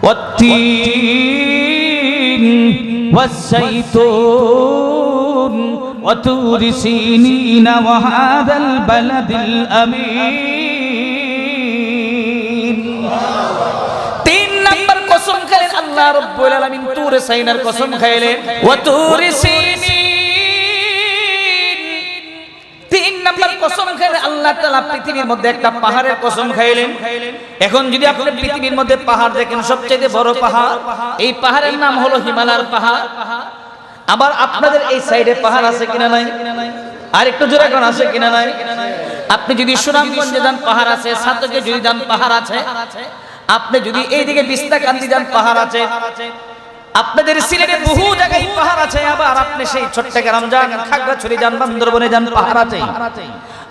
والتين والزيتون وطور سينين وهذا البلد الأمين তিন নাম্বার কসম খাইলেন আল্লাহ রব্বুল আলামিন তুর সাইনার কসম খাইলেন ওয়া তুর সিনিন নাম্বার কসম খাইলেন আল্লাহ তাআলা পৃথিবীর মধ্যে একটা পাহাড়ের কসম খাইলেন। এখন যদি আপনি পৃথিবীর মধ্যে পাহাড় দেখেন সবচেয়ে বড় পাহাড়, এই পাহাড়ের নাম হলো হিমালয়ের পাহাড়। আবার আপনাদের এই সাইডে পাহাড় আছে কিনা নাই? আর একটু জোরে কোন আছে কিনা নাই? আপনি যদি সুনামগঞ্জে যান, পাহাড় আছে, সাতকে যদি যান, পাহাড় আছে। আপনি যদি এইদিকে বিস্তাকান্দি যান, পাহাড় আছে। আপনাদের সিলেটে বহু জায়গায় পাহাড় আছে, আবার আপনি সেই চট্টগ্রাম যান খাগড়াছড়ি যান বান্দরবনে যান পাহাড় আছে।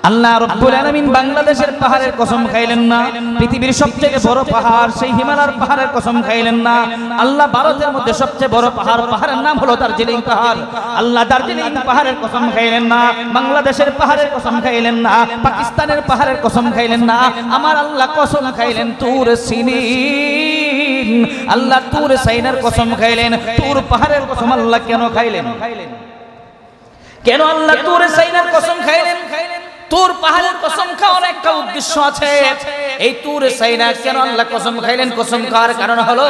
আল্লাহ রব্বুল আলামিন বাংলাদেশের পাহাড়ের কসম খাইলেন না, পৃথিবীর সবচেয়ে বড় পাহাড় সেই হিমালয়ের পাহাড়ের কসম খাইলেন না। আল্লাহ ভারতের মধ্যে সবচেয়ে বড় পাহাড়, পাহাড়ের নাম হলো দার্জিলিং পাহাড়। আল্লাহ দার্জিলিং পাহাড়ের কসম খাইলেন না, বাংলাদেশের পাহাড়ের কসম খাইলেন না, পাকিস্তানের পাহাড়ের কসম খাইলেন না। আমার আল্লাহ কসম খাইলেন তুর সিনিন আল্লাহ তুর সাইনার কসম খাইলেন, তুর পাহাড়ের কসম আল্লাহ কেন খাইলেন? কেন আল্লাহ তুর সাইনার কসম খাইলেন? তুর পাহাড়ের কসম খাওয়ার একটা উদ্দেশ্য আছে। এই তুর সাইনা কেন আল্লাহ কসম খাইলেন? কসম খাওয়ার কারণ হলো,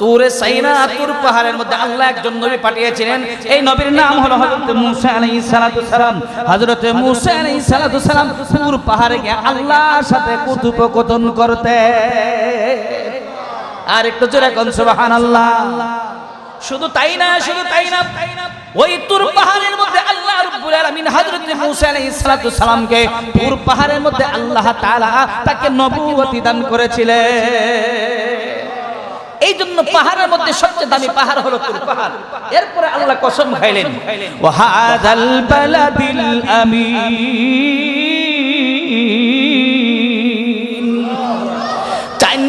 তুরে সাইনা তুর পাহাড়ের মধ্যে আল্লাহ একজন নবী পাঠিয়েছিলেন। এই নবীর নাম হলো হযরত মূসা আলাইহিস সালাতু সালাম। হযরত মূসা আলাইহিস সালাতু সালাম তুর পাহাড়ে গিয়ে আল্লাহর সাথে কথোপকথন করতে আর একটু জোরে কোন, সুবহানাল্লাহ। শুধু তাই না, শুধু তাই না ওই তুর পাহাড়ের মধ্যে আল্লাহ রাব্বুল আলামিন হযরত মূসা আলাইহিস সালাতু সালামকে তুর পাহাড়ের মধ্যে আল্লাহ তাআলা তাকে নবুয়তি দান করেছিলেন। এই জন্য পাহাড়ের মধ্যে সবচেয়ে দামি পাহাড় হলো তুর পাহাড়। এরপরে আল্লাহ কসম খাইলেন। ওয়াহাদাল বালাদিল আমিন।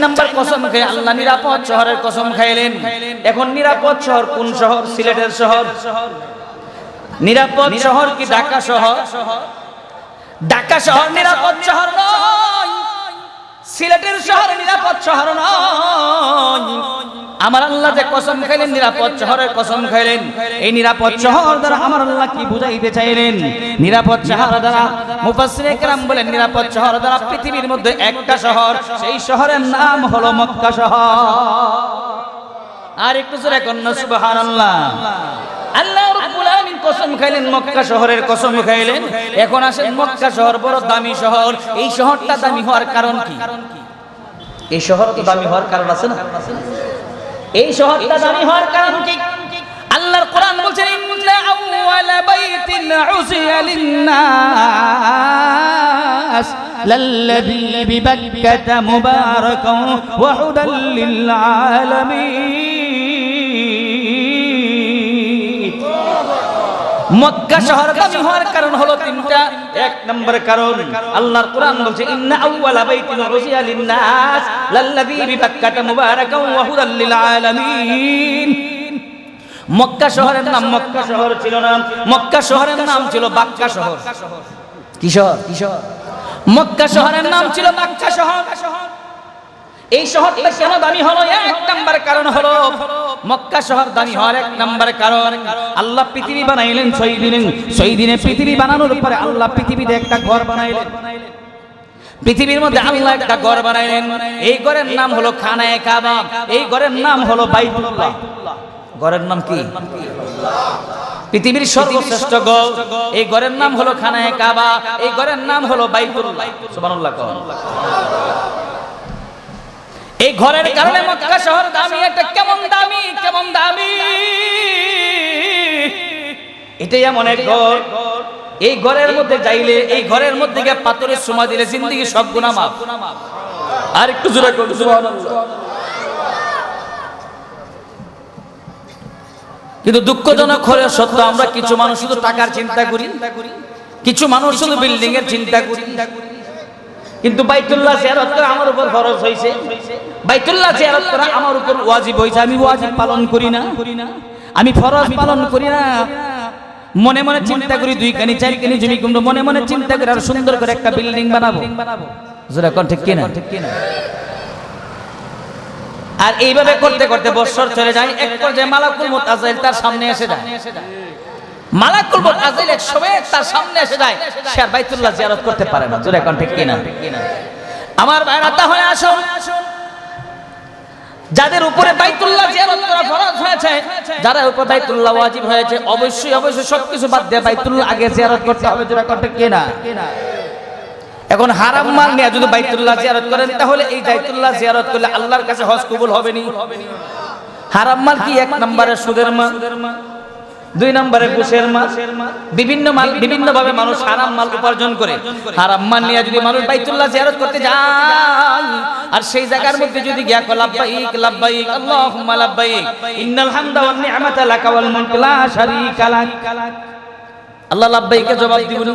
নাম্বার কসম খেয়ে আল্লাহ নিরাপদ শহরের কসম খাইলেন। এখন নিরাপদ শহর কোন শহর? সিলেটের শহর। নিরাপদ শহর কি ঢাকা শহর? ঢাকা শহর নিরাপদ শহর নয়। সিলেটের শহর নিরাপদ শহর নয়। আমার আল্লাহ যে কসম খাইলেন, নিরাপদ শহরের কসম খাইলেন। এই নিরাপদ শহর দ্বারা আমার আল্লাহ কি বুঝাইতে চাইলেন? নিরাপদ শহর দ্বারা মুফাসসিরে কেরাম বলেন, নিরাপদ শহর দ্বারা পৃথিবীর মধ্যে একটা শহর, সেই শহরের নাম হলো মক্কা শহর। আর একটু জোরে কন্যা সুবহানাল্লাহ। আল্লাহ রাব্বুল আলামিন কসম খাইলেন, মক্কা শহরের কসম খাইলেন। এখন আসেন মক্কা শহর, বড় দামি শহর। এই শহরটা দামি হওয়ার কারণ কি? এই শহর তো দামি হওয়ার কারণ আছে না? এই শহরটা দামি হওয়ার কারণ কি? আল্লাহর কোরআন বলছেন, ইন্না আউওয়ালা বাইতিন উসিয়া লিন-নাস, লাল্লাযী বিবাক্কাতা মুবারাকান ওয়া হুদাল মক্কা শহর দামি হওয়ার কারণ হলো তিনটা। এক নম্বর কারণ, আল্লাহর কোরআন বলছে, ইন্না আউওয়ালা বাইতিন উসিয়া লিন-নাস, লাল্লাযী বিবাক্কাতা মুবারাকান ওয়া হুদাল লিল-আলামিন। মক্কা শহরের নাম মক্কা শহর ছিল না। মক্কা শহরের নাম ছিল বাক্কা শহর। কি শহর? কি শহর? মক্কা শহরের নাম ছিল বাক্কা শহর। এই শহরটা কেন দামি হলো? এক নাম্বার কারণ হলো মক্কা শহর দামি হওয়ার এক নাম্বার কারণ, আল্লাহ পৃথিবী বানাইলেন ছয় দিনে ছয় দিনে পৃথিবী বানানোর পরে আল্লাহ পৃথিবীতে একটা ঘর বানাইলেন। পৃথিবীর মধ্যে আল্লাহ একটা ঘর বানাইলেন। এই ঘরের নাম হলো খানায় কাবা, এই ঘরের নাম হলো বাইতুল্লাহ। ঘরের নাম কি? পৃথিবীর সর্বশ্রেষ্ঠ গড় এই ঘরের নাম হলো খানায় কাবা, এই ঘরের নাম হলো বাইতুল্লাহ। সুবহানাল্লাহ এই ঘরের কারণে মক্কা শহর দামি এটা কেমন দামি কেমন দামি? এটাই এমন এক ঘর। এই ঘরের মধ্যে যাইলে এই ঘরের মধ্যে গিয়ে পাথরের সময় দিলে জিন্দগি সব গুনাহ মাফ। আর একটু জোরে করুন সুবহানাল্লাহ কিন্তু দুঃখজনক হলে সত্য আমরা কিছু মানুষ শুধু টাকার চিন্তা করি। কিছু মানুষ শুধু বিল্ডিং এর চিন্তা করি। কিন্তু বাইতুল্লাহ জিয়ারত করা আমার উপর ফরজ হইছে। বাইতুল্লাহ জিয়ারত করা আমার উপর ওয়াজিব হইছে। আমি ওয়াজিব পালন করি না। আমি ফরজ পালন করি না। মনে মনে চিন্তা করি দুই কানি, চার কানি জমি কুমড়ো, মনে মনে চিন্তা করে আর সুন্দর করে একটা বিল্ডিং বানাবো। জোরা কোন, ঠিক কিনা? ঠিক কিনা আর এইভাবে করতে করতে বছর চলে যায়। এক পর্যায়ে মালাকুল মুতাজাইল তার সামনে এসে যায়। মালাকুল মুতাজাইল এক সময় তার সামনে এসে যায়। সে আর বাইতুল্লাহ জিয়ারত করতে পারে না। জোরে কোন ঠিক কিনা? আমার ভাইরা তাহলে আসুন। যাদের উপরে বাইতুল্লাহ জিয়ারত করা ফরজ হয়েছে যারা উপর বাইতুল্লাহ ওয়াজিব হয়েছে, অবশ্যই অবশ্যই সবকিছু বাদ দিয়ে বাইতুল্লাহ আগে জিয়ারত করতে হবে। জোরে কোন ঠিক কিনা? এখন হারাম মাল নিয়ে যদি বাইতুল্লাহ জিয়ারত করেন, তাহলে এই বাইতুল্লাহ জিয়ারত করলে আল্লাহর কাছে হজ কবুল হবে নি। হারাম মাল কি এক নম্বরে সুদের মাল? দুই নম্বরে ঘুষের মাল। বিভিন্ন মাল বিভিন্ন ভাবে মানুষ হারাম মাল উপার্জন করে। হারাম মাল নিয়ে যদি মানুষ বাইতুল্লাহ জিয়ারত করতে যায়, আর সেই জায়গার মধ্যে যদি গিয়া কো লাব্বাইক লাব্বাইক, আল্লাহুম্মা লাব্বাইক, ইন্নাল হামদা ওয়ান নি'মাতা লাকা ওয়াল মুলক, লা শারীকা লাক। আল্লাহ লাব্বাইকে জবাব দিবেন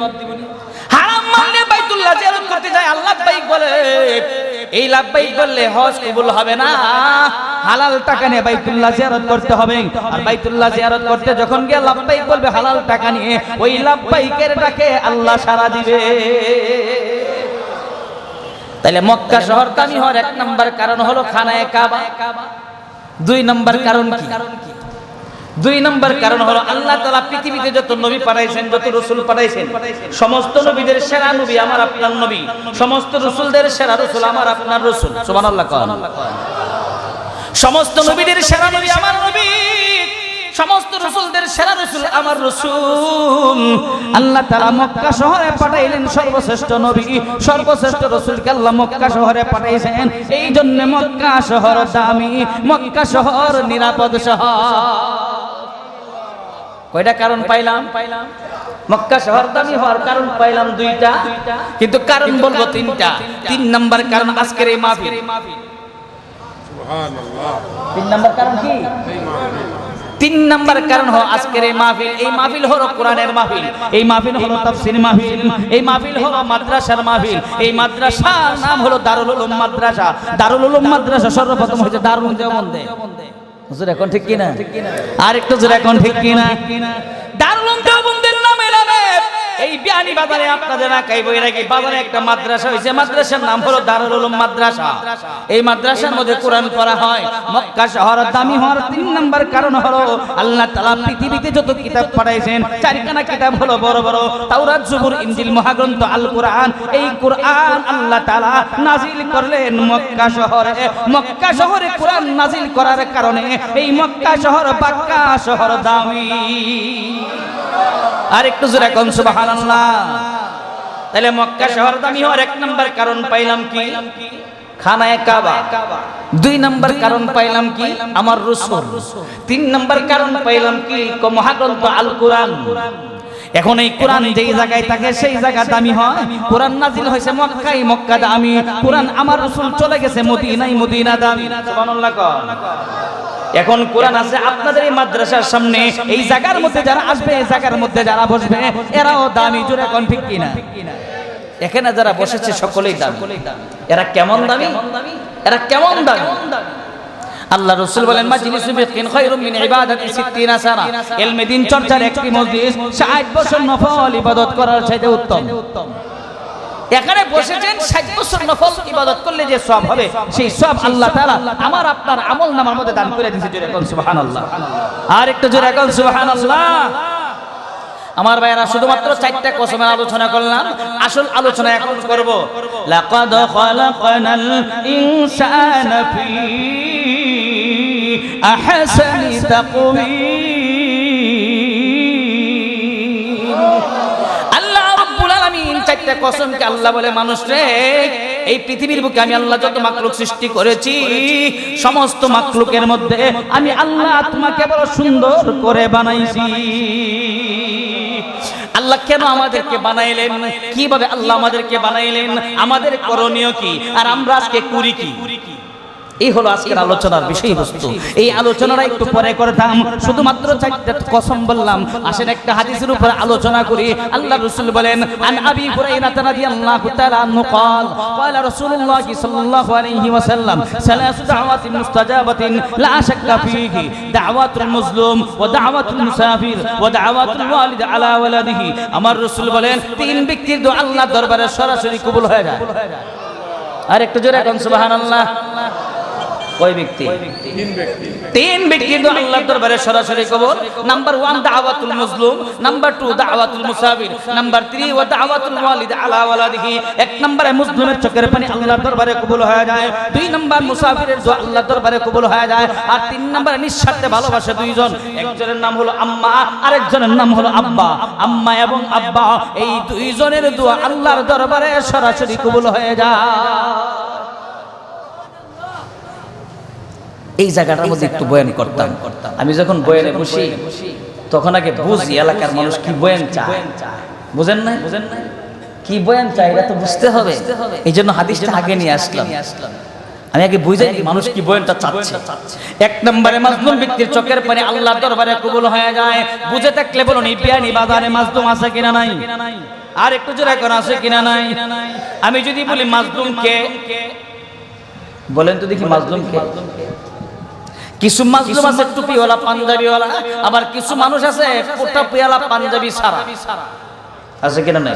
হারাম মানলে বাইতুল্লাহ জিয়ারত করতে যায়, আল্লাহ লাব্বাইক বলে, এই লাব্বাইক বললে হজ কবুল হবে না। হালাল টাকা নিয়ে বাইতুল্লাহ জিয়ারত করতে হবে। আর বাইতুল্লাহ জিয়ারত করতে যখন গিয়ে লাব্বাইক বলবে, হালাল টাকা নিয়ে, ওই লাব্বাইকের ডাকে আল্লাহ সাড়া দিবে। তাহলে মক্কা শহর দামি হওয়ার এক নম্বর কারণ হলো খানায় কাবা। দুই নম্বর কারণ কি? দুই নম্বর কারণ হলো আল্লাহ তালা পৃথিবীতে যত নবী পাঠাইছেন, যত রসুল পাঠাইছেন, সমস্ত নবীদের সেরা নবী আমার আপনার নবী। সমস্ত রসুলদের সেরা রসুল আমার আপনার রসুল। সুবান আল্লাহ সমস্ত নবীদের সেরা নবী আমার নবী। সমস্ত রসুলদের সেরা রসুল আমার রসুল। আল্লাহ তারা মক্কা শহরে পাঠাইলেন সর্বশ্রেষ্ঠ নবী। সর্বশ্রেষ্ঠ রসুলকে আল্লাহ মক্কা শহরে পাঠাইছেন। এই জন্য মক্কা শহর দামি, মক্কা শহর নিরাপদ শহর। কয়টা কারণ পাইলাম পাইলাম? মক্কা শহর দামি হওয়ার কারণ পাইলাম দুইটা। কিন্তু কারণ বলব তিনটা। তিন নাম্বার কারণ আজকের এই মাহফিল। তিন নাম্বার কারণ কি? তিন নাম্বার কারণ হলো আজকের এই মাহফিল। এই মাহফিল হলো কোরআনের মাহফিল। এই মাহফিল হলো তাফসীর মাহফিল। এই মাহফিল হলো মাদ্রাসার মাহফিল। এই মাদ্রাসার নাম হলো দারুল উলুম মাদ্রাসা। দারুল উলুম মাদ্রাসা সর্বপ্রথম হয়েছে দারুল দেওবন্দে হুজুর এখন ঠিক কিনা? আর একটু জোরে এখন ঠিক কিনা? দারুল উলুম দেওবন্দের বিয়ানি বাজারে আপনাদের একাই বই রাখি। বাজারে একটা মাদ্রাসা হয়েছে মাদ্রাসার নাম হলো দারুল উলুম মাদ্রাসা। এই মাদ্রাসার মধ্যে কোরআন পড়া হয়। মক্কা শহর দামি হওয়ার তিন নম্বর কারণ হলো আল্লাহ তাআলা পৃথিবীতে যত কিতাব পাঠাইছেন, চারখানা কিতাব হলো বড় বড়। তাওরাত, জুবুর, ইনজিল, মহাগ্রন্থ আল কোরআন এই কোরআন আল্লাহ তাআলা নাজিল করলেন মক্কা শহরে। মক্কা শহরে কোরআন নাজিল করার কারণে এই মক্কা শহর বাক্কা শহর দামি। আর একটু জোরে কোন, সুবহানাল্লাহ। তাহলে মক্কা শহর দামি হওয়ার এক নম্বর কারণ পাইলাম কি? খানায় কাবা। দুই নম্বর কারণ পাইলাম কি? আমার রসুল। তিন নম্বর কারণ পাইলাম কি? ক- মহাগ্রন্থ আল কোরআন এখন এই কোরআন যেই জায়গায় থাকে সেই জায়গা দামি হয় কোরআন নাজিল হয়েছে মক্কাই মক্কা দামি কোরআন আমার রসুল চলে গেছে মদিনাই মদিনা দামি সুবহানাল্লাহ। এখন কোরআন আছে, আপনাদের এই মাদ্রাসার সামনে, এই জায়গার মধ্যে যারা আসবে, এই জায়গার মধ্যে যারা বসবে, এরাও দামি, জোরে এখন ঠিক কিনা? এখানে যারা বসেছে, সকলেই দামি। এরা কেমন দামি? এরা কেমন দামি? আল্লাহ রসুল বলেন মাজলিসু বিকিন খায়রুম মিন ইবাদাতি 60 সানা। ইলমে দিন চর্চার একটি মজলিস 60 বছর নফল ইবাদত করার চাইতে উত্তম। এখানে বসেছেন ষাট বছর নফল ইবাদত করলে যে সব হবে, সেই সব আল্লাহ তাআলা আমার আপনার আমল নামার মধ্যে দান করে দিয়েছে, জোরে কোন সুবহানাল্লাহ। আর একটু জোরে কোন সুবহানাল্লাহ। আমার ভাইয়েরা, শুধুমাত্র চারটা কসমের আলোচনা করলাম, আসল আলোচনা এখন করব। লাকাদ খালাকনাল ইনসানা ফি আহসানি তাকওয়িম। কসম কসমকে আল্লাহ বলে, মানুষ রে, এই পৃথিবীর বুকে আমি আল্লাহ যত মাকলুক সৃষ্টি করেছি, সমস্ত মাকলুকের মধ্যে আমি আল্লাহ তোমাকে বড় সুন্দর করে বানাইছি। আল্লাহ কেন আমাদেরকে বানাইলেন? কীভাবে আল্লাহ আমাদেরকে বানাইলেন? আমাদের করণীয় কি? আর আমরা আজকে করি কি? এই হলো আজকের আলোচনার বিষয়বস্তু এই আলোচনাটা একটু পরে করতাম শুধুমাত্র চারটা কসম বললাম আসেন একটা হাদিসের উপর আলোচনা করি আল্লাহ রাসূল বলেন আন আবি হুরায়রা রাদিয়াল্লাহু তাআলা আনহু قال قال رسول الله صلى الله عليه وسلم ثلاث دعوات مستجابة لا شك فيه دعوات المظلوم ودعوات المسافر ودعوات الوالد على ولده আমার রাসূল বলেন তিন ব্যক্তির দোয়া আল্লাহর দরবারে সরাসরি কবুল হয়ে যায় আর একটু জোরে কোন সুবহানাল্লাহ কয় ব্যক্তি? তিন ব্যক্তি। কিন্তু আল্লাহর দরবারে সরাসরি কবর। নাম্বার ওয়ান দাওয়াতুল মজলুম। নাম্বার টু দাওয়াতুল মুসাফির। নাম্বার থ্রি ওয়া দাওয়াতুল ওয়ালিদ আলা ওয়ালাদিহি। এক নম্বরে মুসলিমের চোখের পানি আল্লাহর দরবারে কবুল হয়ে যায়। দুই নম্বর মুসাফিরের দোয়া আল্লাহর দরবারে কবুল হয়ে যায়। আর তিন নম্বরে নিঃস্বার্থে ভালোবাসে দুইজন। একজনের নাম হলো আম্মা আরেকজনের নাম হলো আব্বা। আম্মা এবং আব্বা এই দুইজনের দোয়া আল্লাহর দরবারে সরাসরি কবুল হয়ে যায়। এই জায়গাটার মধ্যে একটু বয়ান করতাম। আমি যখন বয়ানে বসি, তখন আগে বুঝি এলাকার মানুষ কি বয়ান চায়। বুঝেন না বুঝেন না কি বয়ান চায় এটা তো বুঝতে হবে। এই জন্য হাদিসটা আগে নিয়ে আসলাম। আমি আগে বুঝাই মানুষ কি বয়ানটা চাচ্ছে। এক নম্বরে মাজলুম ব্যক্তির চোখের পানি আল্লাহর দরবারে কবুল হয়ে যায়। বুঝে থাকলে বলুন, এই বিয়ানি বাজারে মাজলুম আছে কিনা নাই? আর একটু জোরে কোন আছে কিনা নাই? আমি যদি বলি, মাজলুম কে? বলেন তো দেখি, মাজলুম কে? কিছু মাজলুম আছে টুপিওয়ালা পাঞ্জাবিওয়ালা আবার কিছু মানুষ আছে পোটা পিয়ালা পাঞ্জাবি সারা আছে কিনা নাই?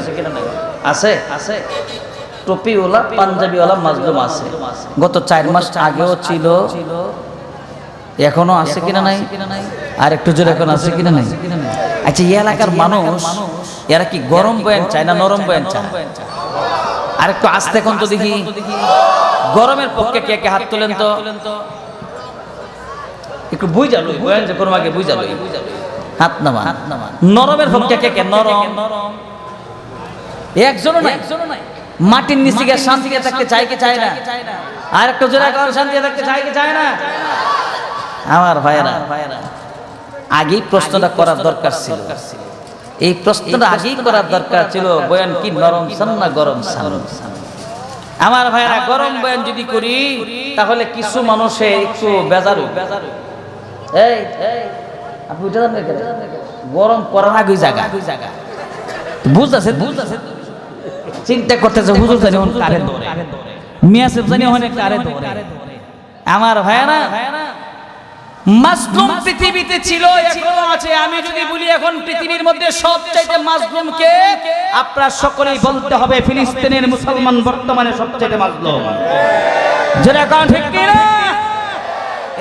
আছে? আছে টুপিওয়ালা পাঞ্জাবিওয়ালা মাজলুম আছে। গত চার মাস আগেও ছিল এখনও আছে কিনা নাই? আর একটু জোরে এখন আছে কিনা নাই? আচ্ছা এই এলাকার মানুষ এরা কি গরম বয়ান চায় না নরম বয়ান চায়? আর একটু আস্তে এখন তো দেখি। গরমের পক্ষে কে কে হাত তোলেন তো? একটু বুঝ যালো বয়ান যে কোনো আগে বুঝ যালো হাত নামা হাত নামা নরমের পক্ষে কে কে নরম নরম। একজনও নাই। একজনও নাই। মাটির নিচে গিয়ে শান্তিতে থাকতে চাই কি চায় না? আর একটা জোরে কর শান্তিতে থাকতে চাই কি চায় না? আমার ভাইয়েরা আগেই প্রশ্নটা করার দরকার ছিল। এই প্রশ্নটা আগেই করার দরকার ছিল বয়ান কি নরম সান না গরম সান? আমার ভাইয়েরা গরম বয়ান যদি করি তাহলে কিছু মানুষে একটু বেজারু। এই এই আপনি উঠে যান গরম করার আগে জায়গা বুঝতেছে বুঝতেছে চিন্তা করতেছে, হুজুর জানি মিয়া সাহেব জানি ওখানে কারে ধরে। আমার ভাইয়েরা মাসলুম পৃথিবীতে ছিল, এখনও আছে। আমি যদি বলি এখন পৃথিবীর মধ্যে সবচাইতে মাসলুম কে? আপনারা সকলেই বলতে হবে, ফিলিস্তিনের মুসলমান বর্তমানে সবচাইতে মাসলুম যেটা কারণ ঠিক কি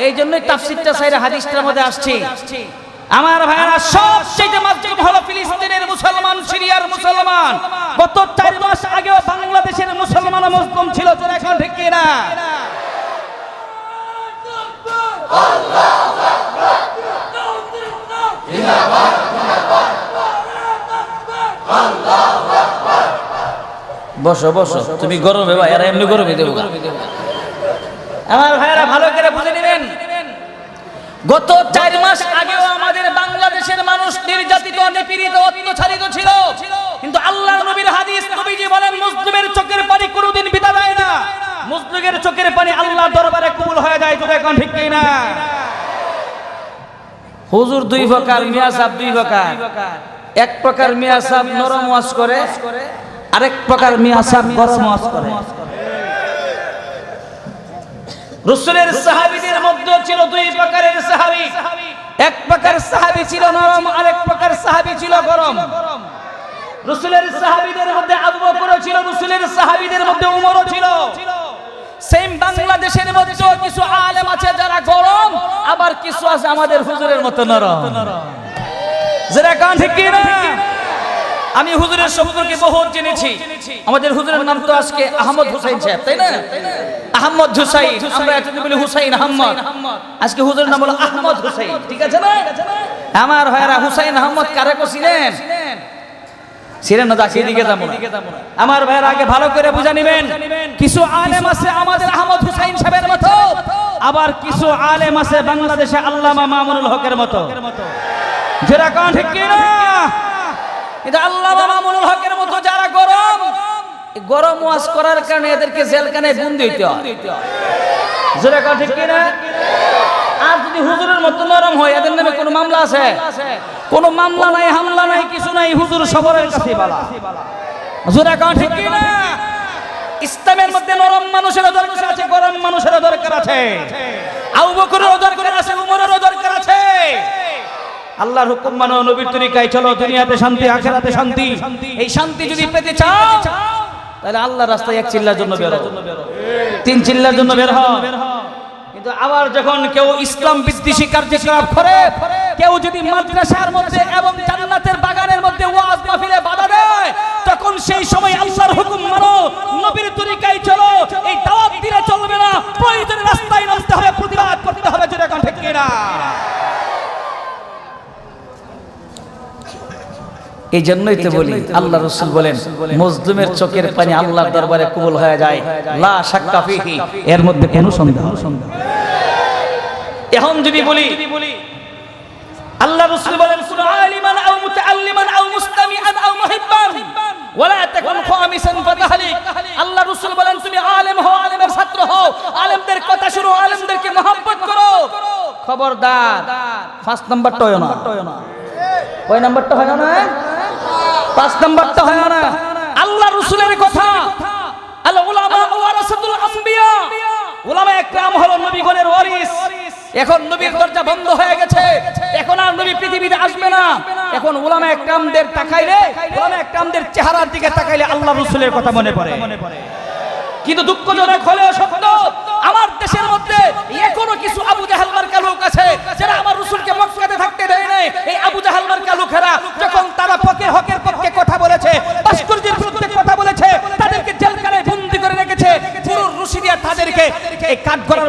এই জন্যই তাফসিরটা সাইরে হাদিসটার মধ্যে আসছে। আমার ভাইরা সবচেয়ে মাসলুম হলো ফিলিস্তিনের মুসলমান, সিরিয়ার মুসলমান। গত চার মাস আগেও বাংলাদেশের মুসলমান মুসলিম ছিল যেটা এখন ঠিক না বসো বসো। তুমি গরমে বা, এরা এমনি গরমে দেবো আমার ভাইয়েরা ভালো করে বুঝে নেবেন। গত চার মাস আগেও আমাদের বাংলাদেশের মানুষ নির্যাতিত, নিপীড়িত, অত্যাচারিত ছিল। কিন্তু আল্লাহ নবীর হাদিস নবীজি বলেন, মুসলিমের চোখের পানি কোনোদিন বিদা দেয় না। মুসলিমের চোখের পানি আল্লাহর দরবারে কবুল হয়ে যায় তো এখন ঠিক না হুজুর দুই প্রকার, মিয়া সাহেব দুই প্রকার। এক প্রকার মিয়া সাহেব নরম ওয়াজ করে, আরেক প্রকার মিয়া সাহেব গরম ওয়াজ করে। রসুলের সাহাবীদের মধ্যে ছিল দুই প্রকারের সাহাবী। এক প্রকার সাহাবী ছিল নরম, আরেক প্রকার সাহাবী ছিল গরম। রসুলের সাহাবীদের মধ্যে আবু বকর ছিল, রসুলের সাহাবীদের মধ্যে উমরও ছিল। সেম বাংলাদেশের মধ্যেও কিছু আলেম আছে যারা গরম, আবার কিছু আছে আমাদের হুজুরের মতো নরম। যারা কান ঠিক কি না আমি হুজুরের সম্পর্কে বহুত জেনেছি। আমাদের হুজুরের নাম তো আজকে আহমদ হুসাইন সাহেব তাই না? আহমদ হুসাইন আমরা এতদিন বলি হুসাইন আহমদ। আজকে হুজুরের নাম হলো আহমদ হুসাইন ঠিক আছে না? আমার ভাইরা হুসাইন আহমদ কারে কো ছিলেন? ছিলেন না যাকে দিকে যাব। আমার ভাইয়ের আগে ভালো করে বুঝা নিবেন। কিছু আলেম আছে আমাদের আহমদ হুসাইন সাহেবের মতো আবার কিছু আলেম আছে বাংলাদেশে আল্লামা মামুনুল হকের মতো। যেটা কান ঠিক কি না এটা আল্লামা মামুনুল হকের মতো যারা গরম গরম করার কারণে এদেরকে বন্দি হইতে হয়। কান ঠিক কি না আর যদি হুজুরের মতো নরম এদের নামে কোনো মামলা আছে? কোনো মামলা নাই, হামলা নাই, কিছু নাই কাছে কান? ইসলামের মধ্যে নরম মানুষেরও দরকার আছে, গরম মানুষেরও দরকার আছে। আবু আছে দরকার আছে আল্লাহর হুকুম মানো, নবীর তরিকায় চলো, দুনিয়াতে শান্তি, আখেরাতে শান্তি। এই শান্তি যদি পেতে চাও, তাহলে আল্লাহর রাস্তায় এক চিল্লার জন্য বের হও। তিন চিল্লার জন্য বের হও। কিন্তু আবার যখন কেউ ইসলাম বিদ্বেষী কার্যকলাপ করে, কেউ যদি মাদ্রাসার মধ্যে এবং জান্নাতের বাগানের মধ্যে ওয়াজ মাহফিলে বাধা দেয়, তখন সেই সময় আল্লাহর হুকুম মানো, নবীর তরিকায় চলো। এই দাওয়াত দিলে চলবে না, প্রয়োজনে রাস্তায় নামতে হবে, প্রতিবাদ করতে হবে যেটা ঠিক কিনা? এই জন্যই তো বলি আল্লাহ রসুল বলেন মজলুমের চোখের পানি আল্লাহর দরবারে কবুল হয়ে যায়। লা শাক্কা এর মধ্যে কোনো সন্দেহ এখন যদি বলি আল্লাহ রসুল বলেন কুন আলিমান আও মুতাআল্লিমান আও মুস্তামিআন আও মুহিব্বান ওয়ালা তাকুন খামিসান ফাতাহলিক। আল্লাহ রসুল বলেন তুমি আলেম হও আলেমের ছাত্র হও আলেমদের কথা শুনো আলেমদেরকে মহব্বত করো। খবরদার ফার্স্ট নাম্বারটা হয় না। কয় নাম্বারটা হয় না? পাঁচ নাম্বারটা হয় না। আল্লাহ রসুলের কথা। এখন আর নবী পৃথিবীতে আসবে না। এখন চেহারার দিকে তাকাইলে আল্লাহ রসুলের কথা মনে পড়ে। কিন্তু দুঃখজনক হলেও সত্য, আমার দেশের মধ্যে এখনও কিছু আবু জাহাল মার্কা লোক আছে, যারা আমার রসুলকে মক্কাতে থাকতে দেয় নাই। এই আবু জাহাল মার্কা লোকেরা যখন তারা হকের পক্ষে কথা বলেছে ভাস্কর্যের বিরুদ্ধে কথা বলেছে তাদেরকে জেলখানায় বন্দি করে রেখেছে পুরো রশিদিয়া তাদেরকে এই কাঠগড়ার